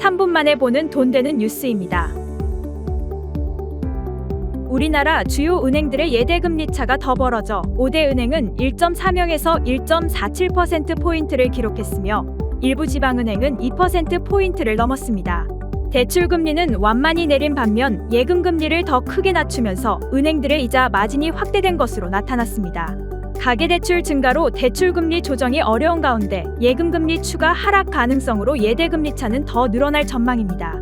3분 만에 보는 돈 되는 뉴스입니다. 우리나라 주요 은행들의 예대금리 차가 더 벌어져 5대 은행은 1.40에서 1.47%포인트를 기록했으며 일부 지방은행은 2%포인트를 넘었습니다. 대출 금리는 완만히 내린 반면 예금 금리를 더 크게 낮추면서 은행들의 이자 마진이 확대된 것으로 나타났습니다. 가계대출 증가로 대출금리 조정이 어려운 가운데 예금금리 추가 하락 가능성으로 예대금리 차는 더 늘어날 전망입니다.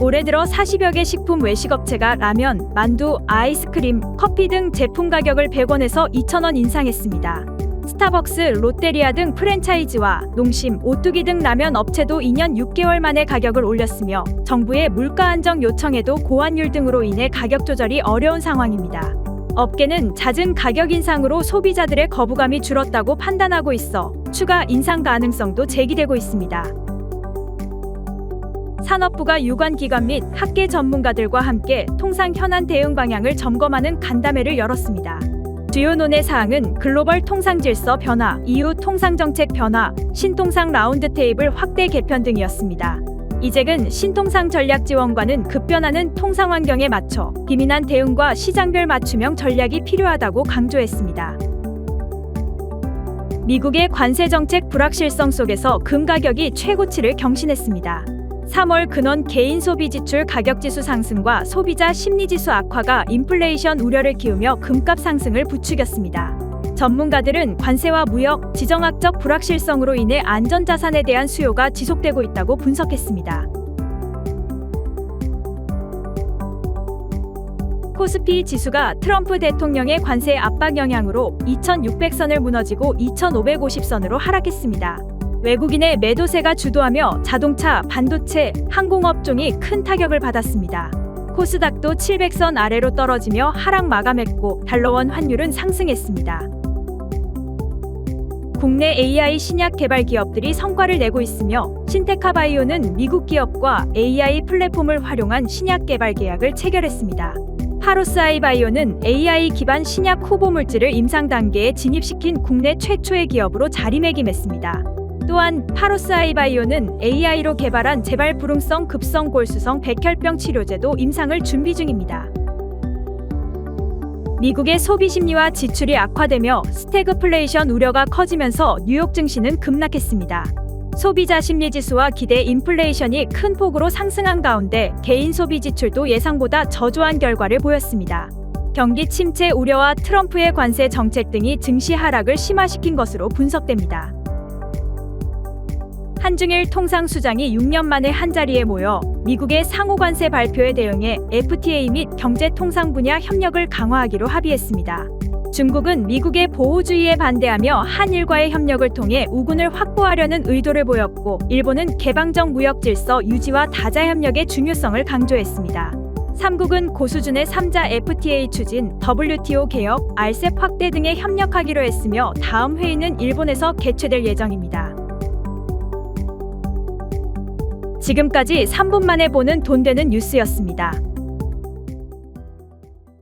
올해 들어 40여 개 식품 외식업체가 라면, 만두, 아이스크림, 커피 등 제품 가격을 100원에서 2,000원 인상했습니다. 스타벅스, 롯데리아 등 프랜차이즈와 농심, 오뚜기 등 라면 업체도 2년 6개월 만에 가격을 올렸으며 정부의 물가 안정 요청에도 고환율 등으로 인해 가격 조절이 어려운 상황입니다. 업계는 잦은 가격 인상으로 소비자들의 거부감이 줄었다고 판단하고 있어 추가 인상 가능성도 제기되고 있습니다. 산업부가 유관 기관 및 학계 전문가들과 함께 통상 현안 대응 방향을 점검하는 간담회를 열었습니다. 주요 논의 사항은 글로벌 통상 질서 변화, EU 통상 정책 변화, 신통상 라운드 테이블 확대 개편 등이었습니다. 이잭은 신통상 전략 지원과는 급변하는 통상 환경에 맞춰 비민한 대응과 시장별 맞춤형 전략이 필요하다고 강조했습니다. 미국의 관세 정책 불확실성 속에서 금 가격이 최고치를 경신했습니다. 3월 근원 개인 소비 지출 가격 지수 상승과 소비자 심리 지수 악화가 인플레이션 우려를 키우며 금값 상승을 부추겼습니다. 전문가들은 관세와 무역, 지정학적 불확실성으로 인해 안전자산에 대한 수요가 지속되고 있다고 분석했습니다. 코스피 지수가 트럼프 대통령의 관세 압박 영향으로 2,600선을 무너지고 2,550선으로 하락했습니다. 외국인의 매도세가 주도하며 자동차, 반도체, 항공업종이 큰 타격을 받았습니다. 코스닥도 700선 아래로 떨어지며 하락 마감했고 달러원 환율은 상승했습니다. 국내 AI 신약 개발 기업들이 성과를 내고 있으며 신테카바이오는 미국 기업과 AI 플랫폼을 활용한 신약 개발 계약을 체결했습니다. 파로스아이바이오는 AI 기반 신약 후보 물질을 임상 단계에 진입시킨 국내 최초의 기업으로 자리매김했습니다. 또한 파로스아이바이오는 AI로 개발한 재발 불응성 급성 골수성 백혈병 치료제도 임상을 준비 중입니다. 미국의 소비 심리와 지출이 악화되며 스태그플레이션 우려가 커지면서 뉴욕 증시는 급락했습니다. 소비자 심리 지수와 기대 인플레이션이 큰 폭으로 상승한 가운데 개인 소비 지출도 예상보다 저조한 결과를 보였습니다. 경기 침체 우려와 트럼프의 관세 정책 등이 증시 하락을 심화시킨 것으로 분석됩니다. 한중일 통상수장이 6년 만에 한자리에 모여 미국의 상호관세 발표에 대응해 FTA 및 경제통상 분야 협력을 강화하기로 합의했습니다. 중국은 미국의 보호주의에 반대하며 한일과의 협력을 통해 우군을 확보하려는 의도를 보였고, 일본은 개방적 무역 질서 유지와 다자 협력의 중요성을 강조했습니다. 3국은 고수준의 3자 FTA 추진, WTO 개혁, RCEP 확대 등에 협력하기로 했으며 다음 회의는 일본에서 개최될 예정입니다. 지금까지 3분 만에 보는 돈 되는 뉴스였습니다.